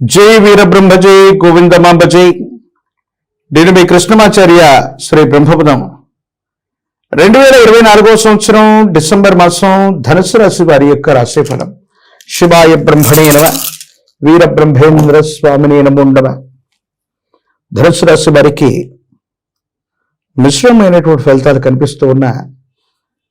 జై వీరబ్రహ్మ జై గోవిందమాంబ జై నేను మీ కృష్ణమాచార్య శ్రీ బ్రహ్మపదం. రెండు వేల ఇరవై నాలుగో సంవత్సరం డిసెంబర్ మాసం ధనుసు రాశి వారి యొక్క రాశిఫలం శివాయ బ్రహ్మణే నమ వీరబ్రహ్మేంద్ర స్వామిని నమోండమ ధనుసు రాశి వారికి మిశ్రమైనటువంటి ఫలితాలు కనిపిస్తూ ఉన్న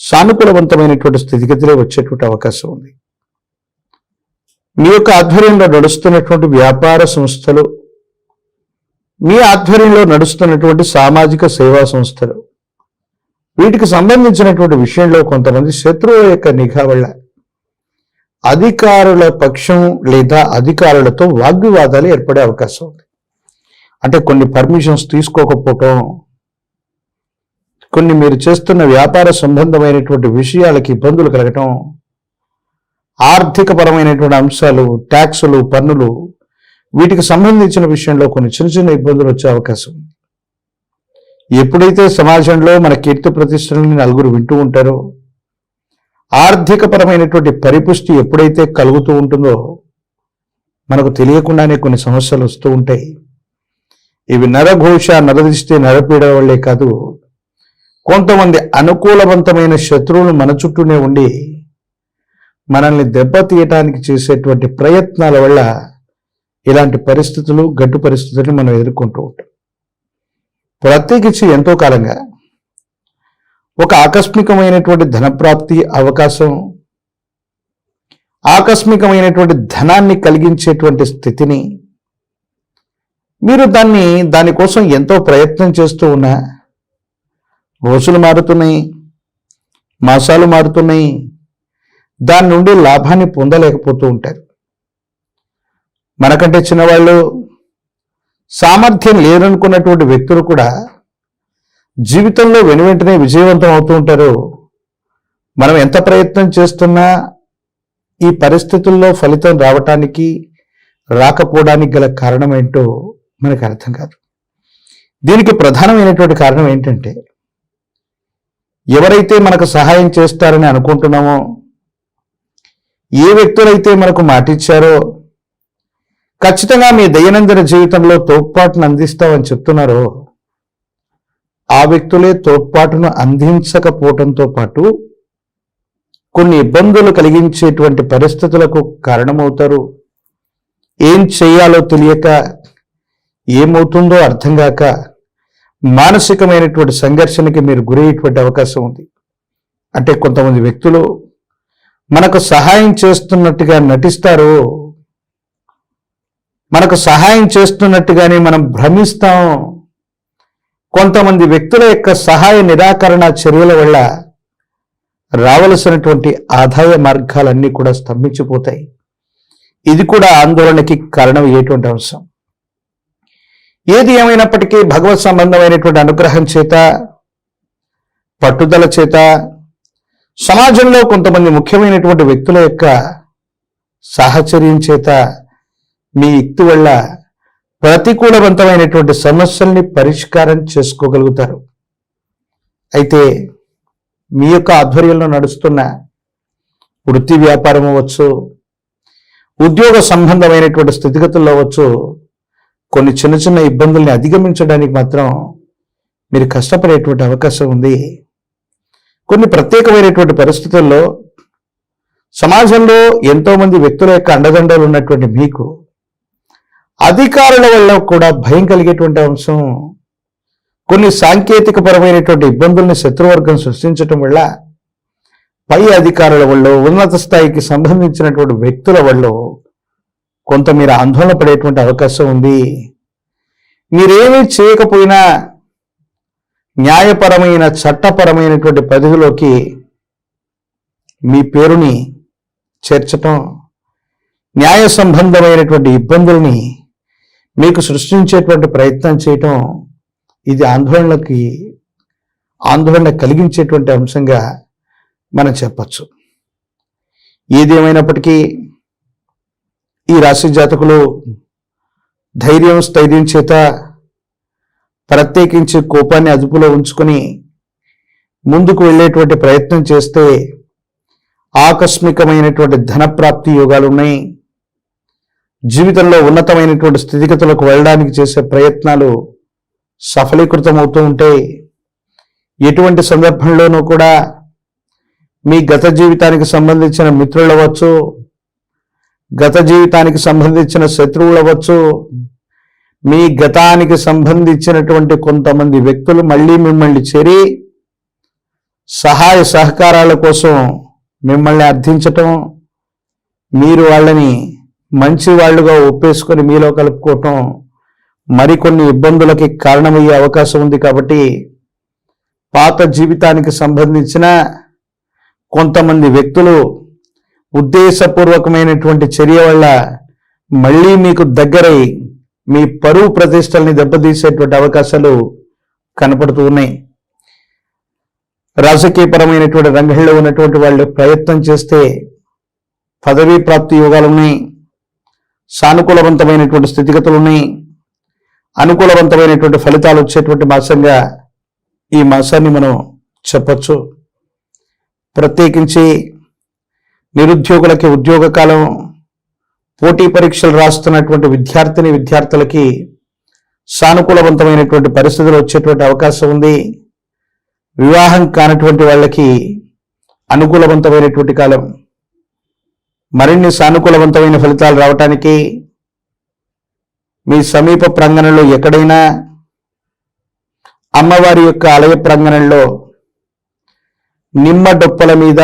సానుకూలవంతమైనటువంటి స్థితిగతిలో వచ్చేటువంటి అవకాశం ఉంది. మీ యొక్క ఆధ్వర్యంలో నడుస్తున్నటువంటి వ్యాపార సంస్థలు మీ ఆధ్వర్యంలో నడుస్తున్నటువంటి సామాజిక సేవా సంస్థలు వీటికి సంబంధించినటువంటి విషయంలో కొంతమంది శత్రువు యొక్క నిఘా వల్ల అధికారుల పక్షం లేదా అధికారులతో వాగ్వివాదాలు ఏర్పడే అవకాశం ఉంది. అంటే కొన్ని పర్మిషన్స్ తీసుకోకపోవటం కొన్ని మీరు చేస్తున్న వ్యాపార సంబంధమైనటువంటి విషయాలకి ఇబ్బందులు కలగటం ఆర్థిక పరమైనటువంటి అంశాలు ట్యాక్సులు పన్నులు వీటికి సంబంధించిన విషయంలో కొన్ని చిన్న చిన్న ఇబ్బందులు వచ్చే అవకాశం ఉంది. ఎప్పుడైతే సమాజంలో మన కీర్తి ప్రతిష్టలని నలుగురు వింటూ ఉంటారో ఆర్థిక పరమైనటువంటి పరిపుష్టి ఎప్పుడైతే కలుగుతూ ఉంటుందో మనకు తెలియకుండానే కొన్ని సమస్యలు వస్తూ ఉంటాయి. ఇవి నరఘోష నరదిష్టి నరపీడ వల్లే కాదు కొంతమంది అనుకూలవంతమైన శత్రువులు మన చుట్టూనే ఉండి మనల్ని దెబ్బతీయటానికి చేసేటువంటి ప్రయత్నాల వల్ల ఇలాంటి పరిస్థితులు గడ్డు పరిస్థితులను మనం ఎదుర్కొంటూ ఉంటాం. ప్రత్యేకించి ఎంతో కాలంగా ఒక ఆకస్మికమైనటువంటి ధనప్రాప్తి అవకాశం ఆకస్మికమైనటువంటి ధనాన్ని కలిగించేటువంటి స్థితిని మీరు దాన్ని దానికోసం ఎంతో ప్రయత్నం చేస్తూ ఉన్నా రోజులు మారుతున్నాయి మాసాలు మారుతున్నాయి దాని నుండి లాభాన్ని పొందలేకపోతూ ఉంటారు. మనకంటే చిన్నవాళ్ళు సామర్థ్యం లేరనుకున్నటువంటి వ్యక్తులు కూడా జీవితంలో వెను వెంటనే విజయవంతం అవుతూ ఉంటారు. మనం ఎంత ప్రయత్నం చేస్తున్నా ఈ పరిస్థితుల్లో ఫలితం రావటానికి రాకపోవడానికి గల కారణం ఏంటో మనకు అర్థం కాదు. దీనికి ప్రధానమైనటువంటి కారణం ఏంటంటే ఎవరైతే మనకు సహాయం చేస్తారని అనుకుంటున్నామో ఏ వ్యక్తులైతే మనకు మాటిచ్చారో ఖచ్చితంగా మీ దైనందిన జీవితంలో తోడ్పాటును అందిస్తామని చెప్తున్నారో ఆ వ్యక్తులే తోడ్పాటును అందించకపోవటంతో పాటు కొన్ని ఇబ్బందులు కలిగించేటువంటి పరిస్థితులకు కారణమవుతారు. ఏం చేయాలో తెలియక ఏమవుతుందో అర్థం కాక మానసికమైనటువంటి సంఘర్షణకి మీరు గురయ్యేటువంటి అవకాశం ఉంది. అంటే కొంతమంది వ్యక్తులు మనకు సహాయం చేస్తున్నట్టుగా నటిస్తారు మనకు సహాయం చేస్తున్నట్టుగానే మనం భ్రమిస్తాం. కొంతమంది వ్యక్తుల యొక్క సహాయ నిరాకరణ చర్యల వల్ల రావలసినటువంటి ఆదాయ మార్గాలన్నీ కూడా స్తంభించిపోతాయి. ఇది కూడా ఆందోళనకి కారణమయ్యేటువంటి అంశం. ఏది ఏమైనప్పటికీ భగవత్ సంబంధమైనటువంటి అనుగ్రహం చేత పట్టుదల చేత సమాజంలో కొంతమంది ముఖ్యమైనటువంటి వ్యక్తుల యొక్క సాహచర్యం చేత మీ యుక్తి వల్ల ప్రతికూలవంతమైనటువంటి సమస్యల్ని పరిష్కారం చేసుకోగలుగుతారు. అయితే మీ యొక్క ఆధ్వర్యంలో నడుస్తున్న వృత్తి వ్యాపారం అవ్వచ్చు ఉద్యోగ సంబంధమైనటువంటి స్థితిగతుల్లో అవ్వచ్చు కొన్ని చిన్న చిన్న ఇబ్బందుల్ని అధిగమించడానికి మాత్రం మీరు కష్టపడేటువంటి అవకాశం ఉంది. కొన్ని ప్రత్యేకమైనటువంటి పరిస్థితుల్లో సమాజంలో ఎంతోమంది వ్యక్తుల యొక్క అండదండలు ఉన్నటువంటి మీకు అధికారుల వల్ల కూడా భయం కలిగేటువంటి అంశం కొన్ని సాంకేతిక పరమైనటువంటి ఇబ్బందుల్ని శత్రువర్గం సృష్టించటం వల్ల పై అధికారుల వల్ల ఉన్నత స్థాయికి సంబంధించినటువంటి వ్యక్తుల వల్ల కొంత మీరు ఆందోళన పడేటువంటి అవకాశం ఉంది. మీరేమీ చేయకపోయినా న్యాయపరమైన చట్టపరమైనటువంటి పరిధిలోకి మీ పేరుని చేర్చటం న్యాయ సంబంధమైనటువంటి ఇబ్బందుల్ని మీకు సృష్టించేటువంటి ప్రయత్నం చేయటం ఇది ఆందోళనకి ఆందోళన కలిగించేటువంటి అంశంగా మనం చెప్పచ్చు. ఏది ఈ రాశి జాతకులు ధైర్యం స్థైర్యం చేత ప్రత్యేకించి కోపాన్ని అదుపులో ఉంచుకొని ముందుకు వెళ్ళేటువంటి ప్రయత్నం చేస్తే ఆకస్మికమైనటువంటి ధనప్రాప్తి యోగాలు ఉన్నాయి. జీవితంలో ఉన్నతమైనటువంటి స్థితిగతులకు వెళ్ళడానికి చేసే ప్రయత్నాలు సఫలీకృతం అవుతూ ఉంటే ఎటువంటి సందర్భంలోనూ కూడా మీ గత జీవితానికి సంబంధించిన మిత్రులు అవ్వచ్చు గత జీవితానికి సంబంధించిన శత్రువులు అవ్వచ్చు మీ గతానికి సంబంధించినటువంటి కొంతమంది వ్యక్తులు మళ్ళీ మిమ్మల్ని చేరి సహాయ సహకారాల కోసం మిమ్మల్ని అర్థించటం మీరు వాళ్ళని మంచి వాళ్ళుగా ఒప్పేసుకొని మీలో కలుపుకోవటం మరికొన్ని ఇబ్బందులకి కారణమయ్యే అవకాశం ఉంది కాబట్టి పాత జీవితానికి సంబంధించిన కొంతమంది వ్యక్తులు ఉద్దేశపూర్వకమైనటువంటి చర్య వల్ల మళ్ళీ మీకు దగ్గరై మీ పరువు ప్రతిష్టల్ని దెబ్బతీసేటువంటి అవకాశాలు కనపడుతూ ఉన్నాయి. రాజకీయపరమైనటువంటి రంగంలో ఉన్నటువంటి వాళ్ళు ప్రయత్నం చేస్తే పదవీ ప్రాప్తి యోగాలు ఉన్నాయి. సానుకూలవంతమైనటువంటి స్థితిగతులు ఉన్నాయి. అనుకూలవంతమైనటువంటి ఫలితాలు వచ్చేటువంటి మాసంగా ఈ మాసాన్ని మనం చెప్పచ్చు. ప్రత్యేకించి నిరుద్యోగులకి ఉద్యోగ కాలం పోటీ పరీక్షలు రాస్తున్నటువంటి విద్యార్థిని విద్యార్థులకి సానుకూలవంతమైనటువంటి పరిస్థితులు వచ్చేటువంటి అవకాశం ఉంది. వివాహం కానటువంటి వాళ్ళకి అనుకూలవంతమైనటువంటి కాలం. మరిన్ని సానుకూలవంతమైన ఫలితాలు రావటానికి మీ సమీప ప్రాంగణంలో ఎక్కడైనా అమ్మవారి యొక్క ఆలయ ప్రాంగణంలో నిమ్మ డొప్పల మీద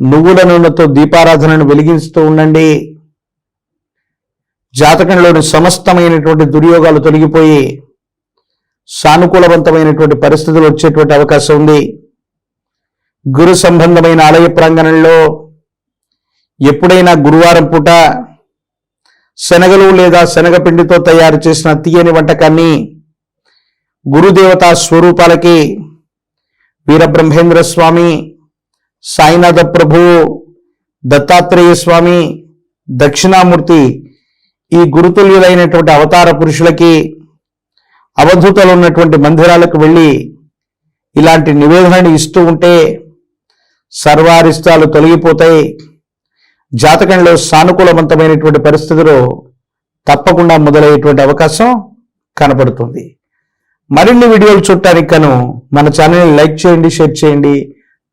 నువ్వుల నూనెతో దీపారాధనను వెలిగిస్తూ ఉండండి. జాతకంలోని సమస్తమైనటువంటి దుర్యోగాలు తొలగిపోయి సానుకూలవంతమైనటువంటి పరిస్థితులు వచ్చేటువంటి అవకాశం ఉంది. గురు సంబంధమైన ఆలయ ప్రాంగణంలో ఎప్పుడైనా గురువారం పూట శనగలు లేదా శనగపిండితో తయారు చేసిన తీయని వంటకాన్ని గురుదేవతా స్వరూపాలకి వీరబ్రహ్మేంద్ర స్వామి సాయినాథ ప్రభు దత్తాత్రేయ స్వామి దక్షిణామూర్తి ఈ గురుతుల్యులైనటువంటి అవతార పురుషులకి అవధూతలు ఉన్నటువంటి మందిరాలకు వెళ్ళి ఇలాంటి నివేదనని ఇస్తూ ఉంటే సర్వారిష్టాలు తొలగిపోతాయి. జాతకంలో సానుకూలవంతమైనటువంటి పరిస్థితులు తప్పకుండా మొదలయ్యేటువంటి అవకాశం కనపడుతుంది. మరిన్ని వీడియోలు చూడటానికి కను మన ఛానల్ని లైక్ చేయండి షేర్ చేయండి.